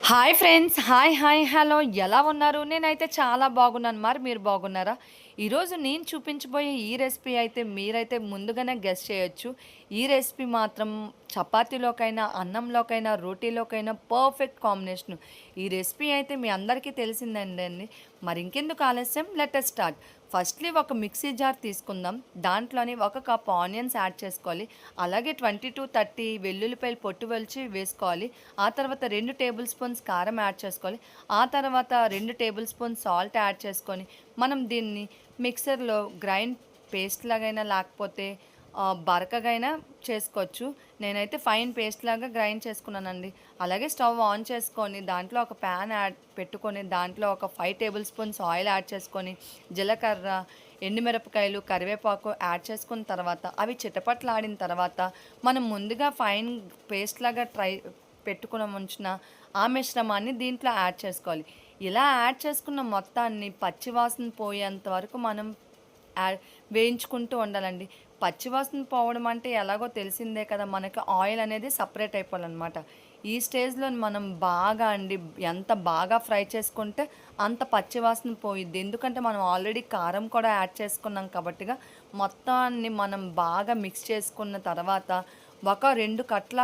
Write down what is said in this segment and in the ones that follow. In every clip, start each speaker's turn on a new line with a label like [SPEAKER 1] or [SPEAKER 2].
[SPEAKER 1] Hi friends hi hi hello ఎలా ఉన్నారు? నేనైతే చాలా బాగున్నాను. మరి మీరు బాగున్నారా? ఈరోజు నేను చూపించబోయే ఈ రెసిపీ అయితే మీరైతే ముందుగానే గెస్ట్ చేయొచ్చు. ఈ రెసిపీ మాత్రం చపాతీలోకైనా అన్నంలోకైనా రోటీలోకైనా పర్ఫెక్ట్ కాంబినేషన్. ఈ రెసిపీ అయితే మీ అందరికీ తెలిసిందండి మరి ఇంకెందుకు ఆలస్యం? లెటర్ స్టార్ట్ ఫస్ట్లీ ఒక మిక్సీ జార్ తీసుకుందాం. దాంట్లోని ఒక కప్ ఆనియన్స్ యాడ్ చేసుకోవాలి. అలాగే ట్వంటీ టు థర్టీ వెల్లుల్లిపాయలు పొట్టు వెలిచి వేసుకోవాలి. ఆ తర్వాత రెండు టేబుల్ స్పూన్స్ కారం యాడ్ చేసుకోవాలి. ఆ తర్వాత రెండు టేబుల్ స్పూన్స్ సాల్ట్ యాడ్ చేసుకొని మనం దీన్ని మిక్సర్లో గ్రైండ్ పేస్ట్ లాగైనా లేకపోతే బరకగైనా చేసుకోవచ్చు నేనైతే ఫైన్ పేస్ట్ లాగా గ్రైండ్ చేసుకున్నానండి. అలాగే స్టవ్ ఆన్ చేసుకొని దాంట్లో ఒక ప్యాన్ యాడ్ పెట్టుకొని దాంట్లో ఒక five tablespoons oil add చేసుకొని జీలకర్ర ఎండుమిరపకాయలు కరివేపాకు యాడ్ చేసుకున్న తర్వాత అవి చిటపట్లాడిన తర్వాత మనం ముందుగా ఫైన్ పేస్ట్ లాగా ట్రై పెట్టుకుని ఉంచిన ఆ మిశ్రమాన్ని దీంట్లో యాడ్ చేసుకోవాలి. ఇలా యాడ్ చేసుకున్న మొత్తాన్ని పచ్చివాసన పోయేంత వరకు మనం యాడ్ వేయించుకుంటూ ఉండాలండి. పచ్చివాసన పోవడం అంటే ఎలాగో తెలిసిందే కదా మనకి ఆయిల్ అనేది సపరేట్ అయిపోవాలన్నమాట. ఈ స్టేజ్లో మనం బాగా అండి ఎంత బాగా ఫ్రై చేసుకుంటే అంత పచ్చివాసన పోయిద్ది. ఎందుకంటే మనం ఆల్రెడీ కారం కూడా యాడ్ చేసుకున్నాం కాబట్టిగా మొత్తాన్ని మనం బాగా మిక్స్ చేసుకున్న తర్వాత ఒక రెండు కట్ల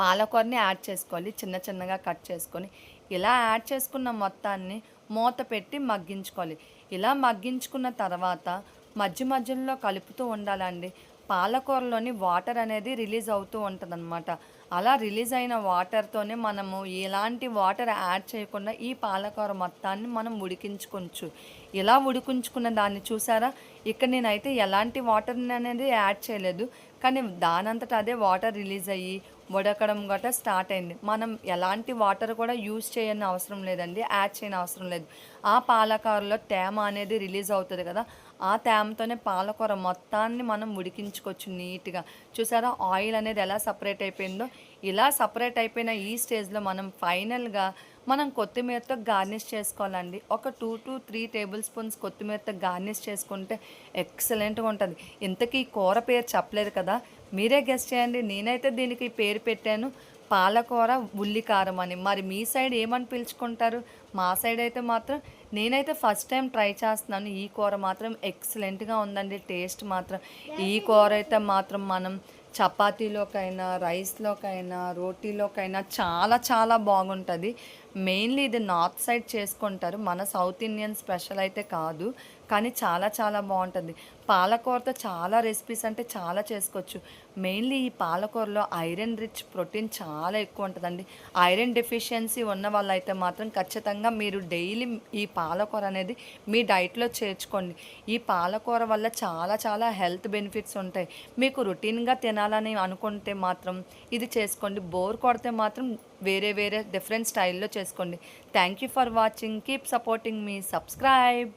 [SPEAKER 1] పాలకూరని యాడ్ చేసుకోవాలి. చిన్న చిన్నగా కట్ చేసుకొని ఇలా యాడ్ చేసుకున్న మొత్తాన్ని మూత పెట్టి మగ్గించుకోవాలి. ఇలా మగ్గించుకున్న తర్వాత మధ్య మధ్యలో కలుపుతూ ఉండాలండి. పాలకూరలోని వాటర్ అనేది రిలీజ్ అవుతూ ఉంటుందన్నమాట. అలా రిలీజ్ అయిన వాటర్తోనే మనము ఎలాంటి వాటర్ యాడ్ చేయకుండా ఈ పాలకూర మొత్తాన్ని మనం ఉడికించుకోవచ్చు. ఇలా ఉడికించుకున్న దాన్ని చూసారా? ఇక్కడ నేనైతే ఎలాంటి వాటర్ అనేది యాడ్ చేయలేదు. కానీ దానంతట అదే వాటర్ రిలీజ్ అయ్యి ఉడకడం గట్రా స్టార్ట్ అయింది. మనం ఎలాంటి వాటర్ కూడా యూజ్ చేయని అవసరం లేదండి యాడ్ చేయని అవసరం లేదు. ఆ పాలకారులో తేమ అనేది రిలీజ్ అవుతుంది కదా ఆ తేమతోనే పాలకూర మొత్తాన్ని మనం ఉడికించుకోవచ్చు నీట్గా. చూసారా ఆయిల్ అనేది ఎలా సపరేట్ అయిపోయిందో? ఇలా సపరేట్ అయిపోయిన ఈ స్టేజ్లో మనం ఫైనల్గా మనం కొత్తిమీరతో గార్నిష్ చేసుకోవాలండి. ఒక two to three tablespoons కొత్తిమీరతో గార్నిష్ చేసుకుంటే ఎక్సలెంట్గా ఉంటుంది. ఇంతకీ కూర పేరు చెప్పలేదు కదా మీరే గెస్ట్ చేయండి. నేనైతే దీనికి పేరు పెట్టాను పాలకూర ఉల్లికారం అని. మరి మీ సైడ్ ఏమని పిలుచుకుంటారు? మా సైడ్ అయితే మాత్రం నేనైతే ఫస్ట్ టైం ట్రై చేస్తున్నాను. ఈ కూర మాత్రం ఎక్సలెంట్గా ఉందండి టేస్ట్ మాత్రం. ఈ కూర అయితే మాత్రం మనం చపాతీలోకైనా రైస్లోకైనా రోటీలోకైనా చాలా చాలా బాగుంటుంది. మెయిన్లీ ఇది నార్త్ సైడ్ చేసుకుంటారు. మన సౌత్ ఇండియన్ స్పెషల్ అయితే కాదు. కానీ చాలా చాలా బాగుంటుంది. పాలకూరతో చాలా రెసిపీస్ అంటే చాలా చేసుకోవచ్చు. మెయిన్లీ ఈ పాలకూరలో ఐరన్ రిచ్ ప్రోటీన్ చాలా ఎక్కువ ఉంటుందండి. ఐరన్ డెఫిషియన్సీ ఉన్న వాళ్ళైతే మాత్రం ఖచ్చితంగా మీరు డైలీ ఈ పాలకూర అనేది మీ డైట్లో చేర్చుకోండి. ఈ పాలకూర వల్ల చాలా చాలా హెల్త్ బెనిఫిట్స్ ఉంటాయి. మీకు రొటీన్గా తినాలని అనుకుంటే మాత్రం ఇది చేసుకోండి. బోర్ కొడితే మాత్రం వేరే వేరే డిఫరెంట్ స్టైల్లో చేసుకోండి. Thank you for watching keep supporting me subscribe